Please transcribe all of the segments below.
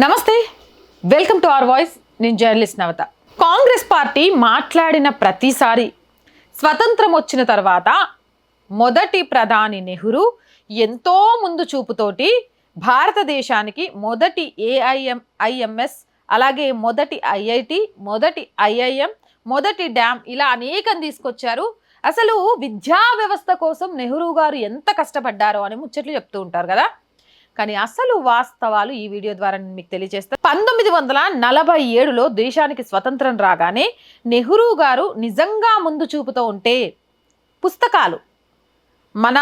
నమస్తే. Welcome to our voice నేను journalist నవత. Congress party మాట్లాడిన ప్రతిసారి స్వతంత్రం వచ్చిన తర్వాత మొదటి ప్రధాని నెహ్రూ ఎంతో ముందు చూపుతోటి భారతదేశానికి మొదటి ఏఐఎం ఐఎంఎస్ అలాగే మొదటి ఐఐటి మొదటి ఐఐఎం మొదటి డ్యామ్ ఇలా అనేకం తీసుకొచ్చారు. అసలు విద్యా వ్యవస్థ కోసం నెహ్రూ గారు ఎంత కష్టపడ్డారో అని ముచ్చట్లు చెప్తూ ఉంటారు కదా. కానీ అసలు వాస్తవాలు ఈ వీడియో ద్వారా నేను మీకు తెలియజేస్తాను పంతొమ్మిది వందల నలభై ఏడులో దేశానికి స్వతంత్రం రాగానే నెహ్రూ గారు నిజంగా ముందు చూపుతో ఉంటే పుస్తకాలు మన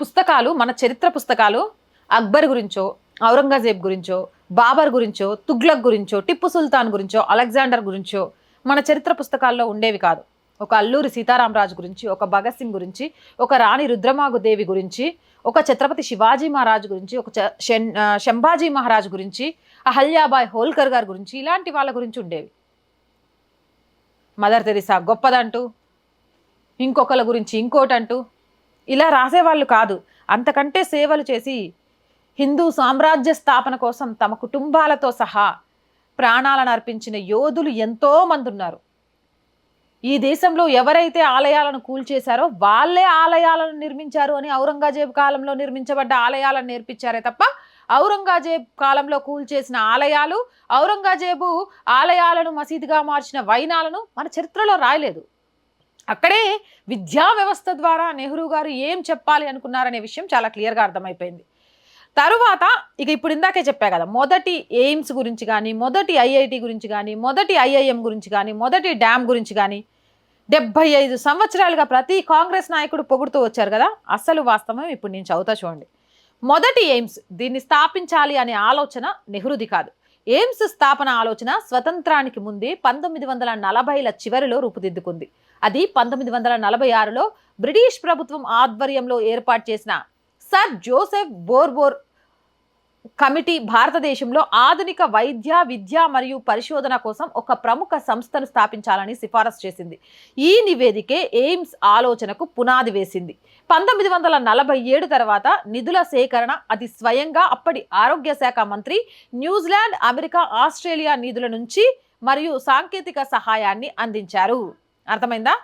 పుస్తకాలు మన చరిత్ర పుస్తకాలు అక్బర్ గురించో ఔరంగజేబ్ గురించో బాబర్ గురించో తుగ్లక్ గురించో టిప్పు సుల్తాన్ గురించో అలెగ్జాండర్ గురించో మన చరిత్ర పుస్తకాల్లో ఉండేవి కాదు. ఒక అల్లూరి సీతారామరాజు గురించి ఒక భగత్ సింగ్ గురించి ఒక రాణి రుద్రమాగుదేవి గురించి ఒక ఛత్రపతి శివాజీ మహారాజు గురించి ఒక చ- శంభాజీ మహారాజు గురించి అహల్యాబాయ్ హోల్కర్ గారి గురించి ఇలాంటి వాళ్ళ గురించి ఉండేవి. మదర్ తెరిసా గొప్పదంటూ ఇంకొకళ్ళ గురించి ఇంకోటంటూ ఇలా రాసేవాళ్ళు కాదు. అంతకంటే సేవలు చేసి హిందూ సామ్రాజ్య స్థాపన కోసం తమ కుటుంబాలతో సహా ప్రాణాలను అర్పించిన యోధులు ఎంతోమంది ఉన్నారు ఈ దేశంలో ఎవరైతే ఆలయాలను కూల్చేశారో వాళ్ళే ఆలయాలను నిర్మించారు అని ఔరంగజేబు కాలంలో నిర్మించబడ్డ ఆలయాలను నేర్పించారే తప్ప ఔరంగజేబ్ కాలంలో కూల్చేసిన ఆలయాలు ఔరంగజేబు ఆలయాలను మసీదుగా మార్చిన వైనాలను మన చరిత్రలో రాయలేదు. అక్కడే విద్యా వ్యవస్థ ద్వారా నెహ్రూ గారు ఏం చెప్పాలి అనుకున్నారనే విషయం చాలా క్లియర్గా అర్థమైపోయింది. తరువాత ఇక ఇప్పుడు ఇందాకే చెప్పా కదా మొదటి ఎయిమ్స్ గురించి కానీ మొదటి ఐఐటి గురించి కానీ మొదటి ఐఐఎం గురించి కానీ మొదటి డ్యామ్ గురించి కానీ డెబ్బై ఐదు సంవత్సరాలుగా ప్రతి కాంగ్రెస్ నాయకుడు పొగుడుతూ వచ్చారు కదా అసలు వాస్తవం ఇప్పుడు నేను చదువుతా చూడండి. మొదటి ఎయిమ్స్ దీన్ని స్థాపించాలి అనే ఆలోచన నెహ్రూది కాదు. ఎయిమ్స్ స్థాపన ఆలోచన స్వతంత్రానికి ముందే పంతొమ్మిది వందల నలభైల చివరిలో రూపుదిద్దుకుంది. అది పంతొమ్మిది వందల నలభై ఆరులో బ్రిటిష్ ప్రభుత్వం ఆధ్వర్యంలో ఏర్పాటు చేసిన సర్ జోసెఫ్ బోర్బోర్ కమిటీ భారతదేశంలో ఆధునిక వైద్య విద్య మరియు పరిశోధన కోసం ఒక ప్రముఖ సంస్థను స్థాపించాలని సిఫారసు చేసింది. ఈ నివేదికే ఎయిమ్స్ ఆలోచనకు పునాది వేసింది. పంతొమ్మిది వందల నలభై ఏడు తర్వాత నిధుల సేకరణ అది స్వయంగా అప్పటి ఆరోగ్య శాఖ మంత్రి న్యూజిలాండ్ అమెరికా ఆస్ట్రేలియా నిధుల నుంచి మరియు సాంకేతిక సహాయాన్ని అందించారు. అర్థమైందా?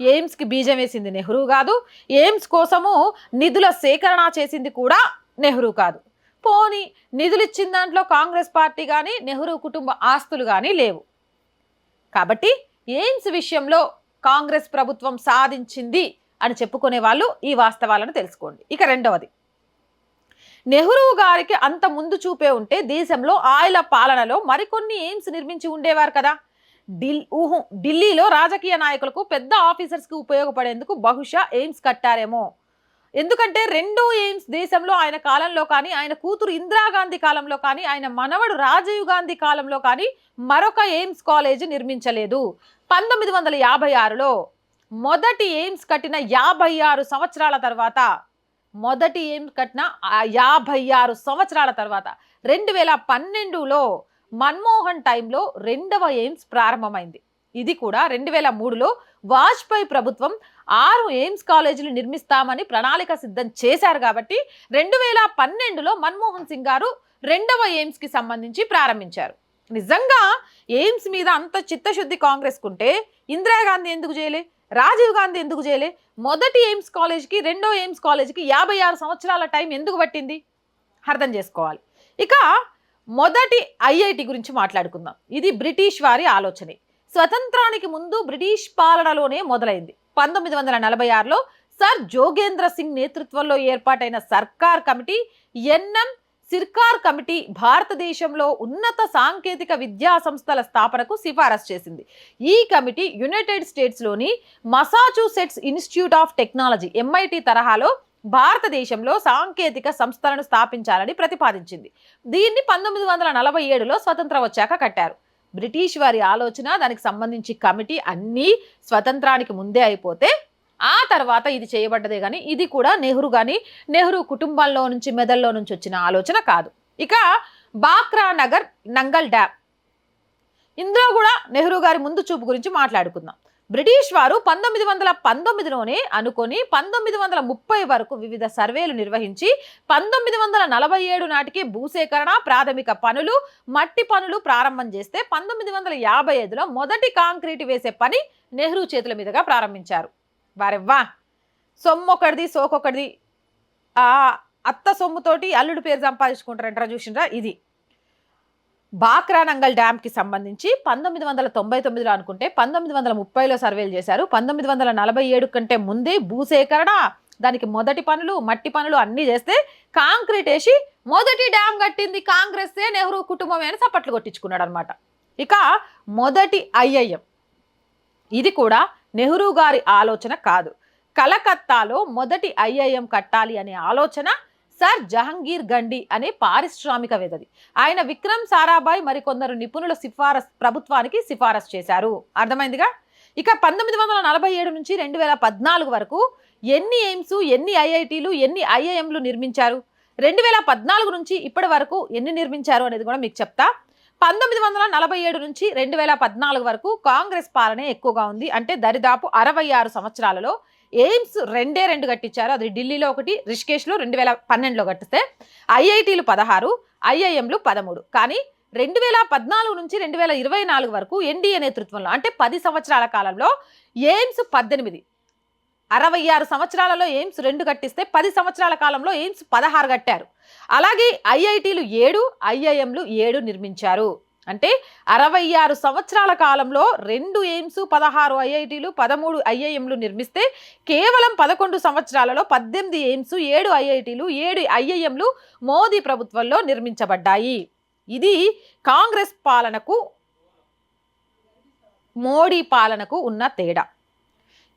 ఎయిమ్స్కి బీజం వేసింది నెహ్రూ కాదు. ఎయిమ్స్ కోసము నిధుల సేకరణ చేసింది కూడా నెహ్రూ కాదు. పోని నిధులు ఇచ్చిన దాంట్లో కాంగ్రెస్ పార్టీ కానీ నెహ్రూ కుటుంబ ఆస్తులు కానీ లేవు. కాబట్టి ఎయిమ్స్ విషయంలో కాంగ్రెస్ ప్రభుత్వం సాధించింది అని చెప్పుకునే వాళ్ళు ఈ వాస్తవాలను తెలుసుకోండి. ఇక రెండవది. నెహ్రూ గారికి అంత ముందు చూపే ఉంటే దేశంలో ఆయన పాలనలో మరికొన్ని ఎయిమ్స్ నిర్మించి ఉండేవారు కదా. ఢిల్ ఊహం ఢిల్లీలో రాజకీయ నాయకులకు పెద్ద ఆఫీసర్స్కి ఉపయోగపడేందుకు బహుశా ఎయిమ్స్ కట్టారేమో. ఎందుకంటే రెండు ఎయిమ్స్ దేశంలో ఆయన కాలంలో కానీ ఆయన కూతురు ఇందిరాగాంధీ కాలంలో కానీ ఆయన మనవడు రాజీవ్ గాంధీ కాలంలో కానీ మరొక ఎయిమ్స్ కాలేజ్ నిర్మించలేదు. పంతొమ్మిది వందల యాభై ఆరులో మొదటి ఎయిమ్స్ కట్టిన యాభై ఆరు సంవత్సరాల తర్వాత మొదటి ఎయిమ్స్ కట్టిన యాభై ఆరు సంవత్సరాల తర్వాత రెండు వేల పన్నెండులో మన్మోహన్ టైంలో రెండవ ఎయిమ్స్ ప్రారంభమైంది. ఇది కూడా రెండు వేల మూడులో వాజ్పేయి ప్రభుత్వం ఆరు ఎయిమ్స్ కాలేజీలు నిర్మిస్తామని ప్రణాళిక సిద్ధం చేశారు కాబట్టి రెండు వేల పన్నెండులో మన్మోహన్ సింగ్ గారు రెండవ ఎయిమ్స్కి సంబంధించి ప్రారంభించారు. నిజంగా ఎయిమ్స్ మీద అంత చిత్తశుద్ధి కాంగ్రెస్కుంటే ఇందిరాగాంధీ ఎందుకు చేయలే రాజీవ్ గాంధీ ఎందుకు చేయలే మొదటి ఎయిమ్స్ కాలేజ్కి రెండో ఎయిమ్స్ కాలేజ్కి యాభై ఆరు సంవత్సరాల టైం ఎందుకు పట్టింది? అర్థం చేసుకోవాలి. ఇక మొదటి ఐఐటి గురించి మాట్లాడుకుందాం. ఇది బ్రిటిష్ వారి ఆలోచనే. స్వతంత్రానికి ముందు బ్రిటిష్ పాలనలోనే మొదలైంది. పంతొమ్మిది వందల నలభై ఆరులో సర్ జోగేంద్ర సింగ్ నేతృత్వంలో ఏర్పాటైన సర్కార్ కమిటీ ఎన్ఎం సిర్కార్ కమిటీ భారతదేశంలో ఉన్నత సాంకేతిక విద్యా సంస్థల స్థాపనకు సిఫారసు చేసింది. ఈ committee United స్టేట్స్లోని Massachusetts Institute of Technology MIT తరహాలో భారతదేశంలో సాంకేతిక సంస్థలను స్థాపించాలని ప్రతిపాదించింది. దీన్ని పంతొమ్మిది వందల నలభై ఏడులో స్వతంత్రం వచ్చాక కట్టారు. బ్రిటిష్ వారి ఆలోచన దానికి సంబంధించి కమిటీ అన్నీ స్వతంత్రానికి ముందే అయిపోతే ఆ తర్వాత ఇది చేయబడ్డదే కానీ ఇది కూడా నెహ్రూ కానీ నెహ్రూ కుటుంబంలో నుంచి మెదల్లో నుంచి వచ్చిన ఆలోచన కాదు. ఇక బాక్రా నగర్ నంగల్ డ్యామ్ ఇందులో కూడా నెహ్రూ గారి ముందు చూపు గురించి మాట్లాడుకుందాం. బ్రిటిష్ వారు పంతొమ్మిది వందల పంతొమ్మిదిలోనే అనుకొని పంతొమ్మిది వందల ముప్పై వరకు వివిధ సర్వేలు నిర్వహించి పంతొమ్మిది వందల నలభై ఏడు నాటికి భూసేకరణ ప్రాథమిక పనులు మట్టి పనులు ప్రారంభం చేస్తే పంతొమ్మిది వందల యాభై ఐదులో మొదటి కాంక్రీట్ వేసే పని నెహ్రూ చేతుల మీదుగా ప్రారంభించారు. వారెవ్వా సొమ్మొకటిది సోకొకటిది అత్త సొమ్ముతోటి అల్లుడు పేరు సంపాదించుకుంటారంటారా చూసినరా ఇది. బాక్రా నంగల్ డ్యామ్కి సంబంధించి పంతొమ్మిది వందల తొంభై తొమ్మిదిలో అనుకుంటే పంతొమ్మిది వందల ముప్పైలో సర్వేలు చేశారు. పంతొమ్మిది వందల నలభై ఏడు కంటే ముందే భూసేకరణ దానికి మొదటి పనులు మట్టి పనులు అన్నీ చేస్తే కాంక్రీట్ వేసి మొదటి డ్యామ్ కట్టింది కాంగ్రెస్సే నెహ్రూ కుటుంబమే అని చప్పట్లు కొట్టించుకున్నాడు అనమాట ఇక మొదటి ఐఐఎం. ఇది కూడా నెహ్రూ గారి ఆలోచన కాదు. కలకత్తాలో మొదటి ఐఐఎం కట్టాలి అనే ఆలోచన సార్ జహంగీర్ గండి అనే పారిశ్రామికవేత్తది ఆయన విక్రమ్ సారాభాయ్ మరికొందరు నిపుణుల సిఫారసు ప్రభుత్వానికి సిఫారసు చేశారు. అర్థమైందిగా? ఇక పంతొమ్మిది వందల నలభై ఏడు నుంచి రెండు వేల పద్నాలుగు వరకు ఎన్ని ఎయిమ్స్ ఎన్ని ఐఐటీలు ఎన్ని ఐఐఎంలు నిర్మించారు? రెండు వేల పద్నాలుగు నుంచి ఇప్పటి వరకు ఎన్ని నిర్మించారు అనేది కూడా మీకు చెప్తా. పంతొమ్మిది వందల నలభై ఏడు నుంచి రెండు వేల పద్నాలుగు వరకు కాంగ్రెస్ పాలనే ఎక్కువగా ఉంది. అంటే దరిదాపు అరవై ఆరు సంవత్సరాలలో ఎయిమ్స్ రెండే రెండు కట్టించారు. అది ఢిల్లీలో ఒకటి రిషికేష్లో రెండు వేల పన్నెండులో కట్టిస్తే ఐఐటీలు పదహారు ఐఐఎంలు పదమూడు. కానీ రెండు వేల పద్నాలుగు నుంచి రెండు వేల ఇరవై నాలుగు వరకు ఎన్డీఏ నేతృత్వంలో అంటే పది సంవత్సరాల కాలంలో ఎయిమ్స్ పద్దెనిమిది. అరవై ఆరు సంవత్సరాలలో ఎయిమ్స్ రెండు కట్టిస్తే పది సంవత్సరాల కాలంలో ఎయిమ్స్ పదహారు కట్టారు. అలాగే ఐఐటీలు ఏడు ఐఐఎంలు ఏడు నిర్మించారు. అంటే అరవై ఆరు సంవత్సరాల కాలంలో రెండు ఎయిమ్స్ పదహారు ఐఐటీలు పదమూడు ఐఐఎంలు నిర్మిస్తే కేవలం పదకొండు సంవత్సరాలలో పద్దెనిమిది ఎయిమ్స్ ఏడు ఐఐటీలు ఏడు ఐఐఎంలు మోదీ ప్రభుత్వంలో నిర్మించబడ్డాయి. ఇది కాంగ్రెస్ పాలనకు మోడీ పాలనకు ఉన్న తేడా.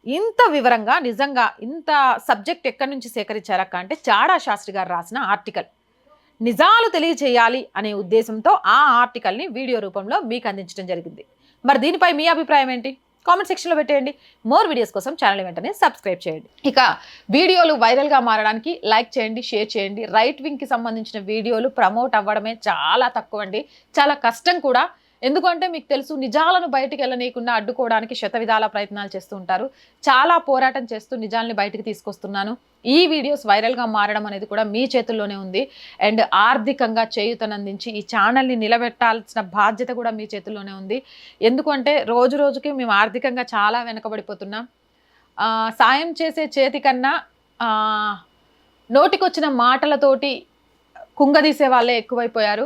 ఇంత వివరంగా నిజంగా ఇంత సబ్జెక్ట్ ఎక్కడి నుంచి సేకరించారక్క అంటే చాడా శాస్త్రి గారు రాసిన ఆర్టికల్. నిజాలు తెలియచేయాలి అనే ఉద్దేశంతో ఆ ఆర్టికల్ని వీడియో రూపంలో మీకు అందించడం జరిగింది. మరి దీనిపై మీ అభిప్రాయం ఏంటి? కామెంట్ సెక్షన్లో పెట్టేయండి. మోర్ వీడియోస్ కోసం ఛానల్ వెంటనే సబ్స్క్రైబ్ చేయండి. ఇక వీడియోలు వైరల్గా మారడానికి లైక్ చేయండి షేర్ చేయండి. రైట్ వింగ్కి సంబంధించిన వీడియోలు ప్రమోట్ అవ్వడమే చాలా తక్కువ అండి చాలా కష్టం కూడా. ఎందుకంటే మీకు తెలుసు నిజాలను బయటికి వెళ్ళనీయకుండా అడ్డుకోవడానికి శత విధాల ప్రయత్నాలు చేస్తూ ఉంటారు. చాలా పోరాటం చేస్తూ నిజాల్ని బయటికి తీసుకొస్తున్నాను. ఈ వీడియోస్ వైరల్గా మారడం అనేది కూడా మీ చేతుల్లోనే ఉంది. అండ్ ఆర్థికంగా చేయుతనందించి ఈ ఛానల్ని నిలబెట్టాల్సిన బాధ్యత కూడా మీ చేతుల్లోనే ఉంది. ఎందుకంటే రోజు రోజుకి మేము ఆర్థికంగా చాలా వెనకబడిపోతున్నాం. సాయం చేసే చేతి కన్నా నోటికొచ్చిన మాటలతోటి కుంగదీసే వాళ్ళే ఎక్కువైపోయారు.